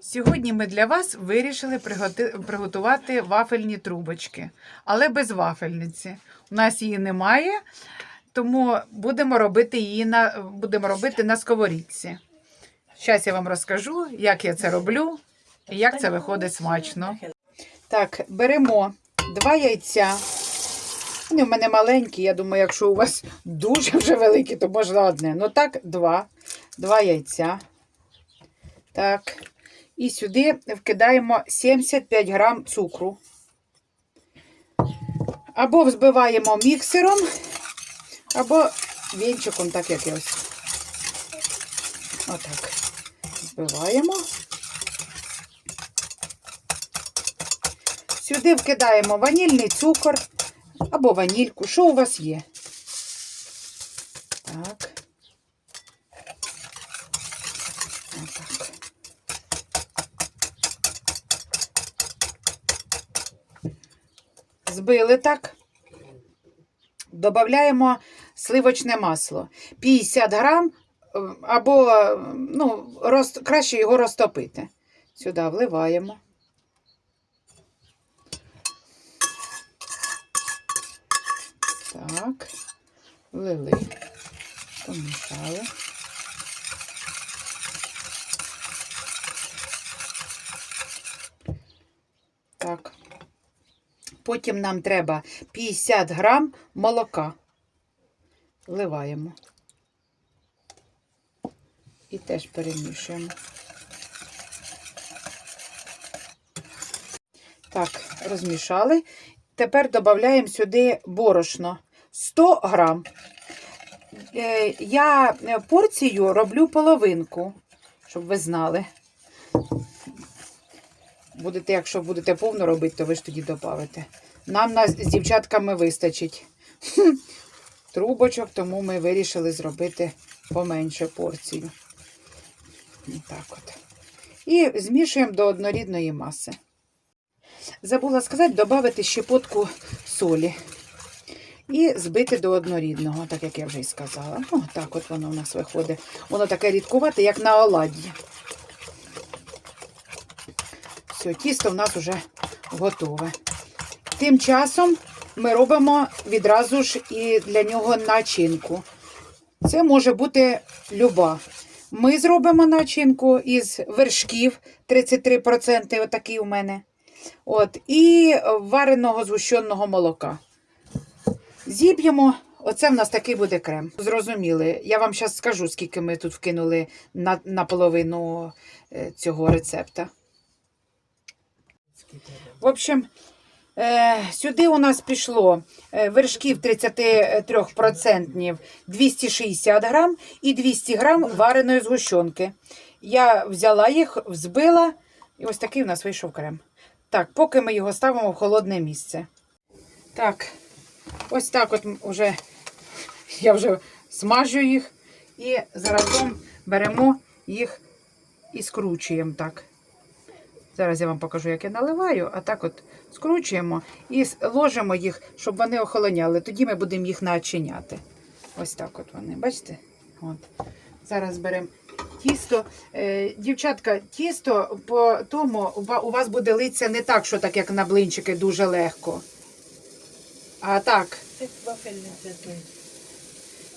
Сьогодні ми для вас вирішили приготувати вафельні трубочки, але без вафельниці. У нас її немає, тому будемо робити її на, будемо робити на сковорідці. Зараз я вам розкажу, як я це роблю і як це виходить смачно. Так, беремо два яйця. Вони в мене маленькі, я думаю, якщо у вас дуже вже великі, то можна одне. Ну так, два. Два яйця. Так. І сюди вкидаємо 75 грам цукру. Або взбиваємо міксером, або вінчиком, так як я ось. Отак. Збиваємо. Сюди вкидаємо ванільний цукор або ванільку, що у вас є. Так. Отак. Збили так. Додаємо сливочне масло. 50 грам е, або ну, роз, краще його розтопити. Сюди вливаємо. Так, влили, помішали. Так. Потім нам треба 50 грам молока. Вливаємо. І теж перемішуємо. Так, розмішали. Тепер додаємо сюди борошно 100 грам. Е, Я порцію роблю половинку, щоб ви знали. Будете, якщо будете повно робити, то ви ж тоді додавите. Нам нас з дівчатками вистачить трубочок, тому ми вирішили зробити поменше порцію. Так от. І змішуємо до однорідної маси. Забула сказати, додати щепотку солі. І збити до однорідного, так як я вже і сказала. Ну, так от воно у нас виходить. Воно таке рідкувате, як на оладді. Все, тісто в нас вже готове. Тим часом ми робимо відразу ж і для нього начинку. Це може бути люба. Ми зробимо начинку із вершків 33%, отакий у мене. От, і вареного згущеного молока. Зіб'ємо. Оце в нас такий буде крем. Зрозуміли. Я вам зараз скажу, скільки ми тут вкинули на, на половину е, цього рецепта. В общем, е, сюди у нас пішло е, вершків 33% 260 грам і 200 грам вареної згущенки. Я взяла їх, взбила, і ось такий у нас вийшов крем. Так, поки ми його ставимо в холодне місце. Так, ось так от вже я вже смажу їх і заразом беремо їх і скручуємо так. Зараз я вам покажу, як я наливаю, а так от скручуємо і ложимо їх, щоб вони охолоняли. Тоді ми будемо їх начиняти. Ось так от вони, бачите? От. Зараз беремо тісто. Е, дівчатка, тісто по тому у вас буде литися не так, що так, як на блинчики, дуже легко. А так, Це вафельниця той.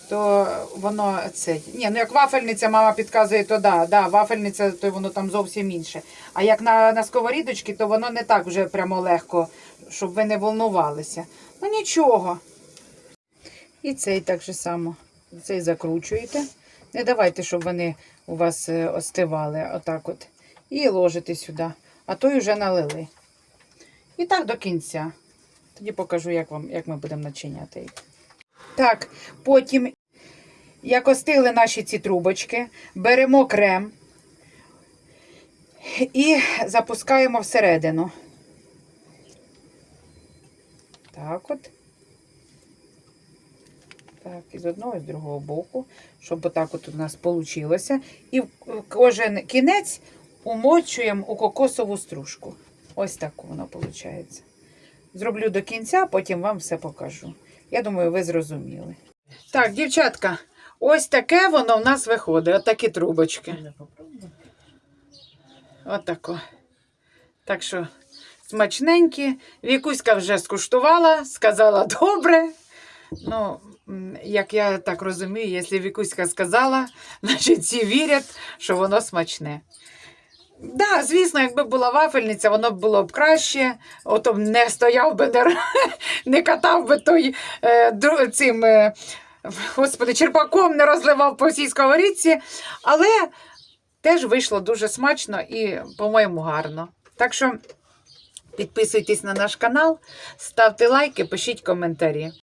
То воно це. Ні, ну як вафельниця мама підказує, то да, да, вафельниця, то воно там зовсім інше. А як на, на сковорідочці, то воно не так вже прямо легко, щоб ви не волнувалися. Ну нічого. І цей так же само. Цей закручуєте. Не давайте, щоб вони у вас е, остивали. Отак от. І ложите сюди. А той вже налили. І так до кінця. Тоді покажу, як, вам, як ми будемо начиняти їх. Так, потім, як остили наші ці трубочки, беремо крем і запускаємо всередину. Так от. Так, і з одного, і з другого боку, щоб отак от у нас вийшло. І кожен кінець умочуємо у кокосову стружку. Ось так воно виходить. Зроблю до кінця, потім вам все покажу. Я думаю, ви зрозуміли. Так, дівчатка, ось таке воно в нас виходить, отакі трубочки. Отако. Так що смачненькі. Вікуська вже скуштувала, сказала добре. Ну, як я так розумію, якщо Вікуська сказала, значить всі вірять, що воно смачне. Да, звісно, якби була вафельниця, воно б було б краще. Ото б не стояв би, не, не катав би той е, цим, е, господи, черпаком не розливав по всій сковорідці. Але теж вийшло дуже смачно і, по-моєму, гарно. Так що підписуйтесь на наш канал, ставте лайки, пишіть коментарі.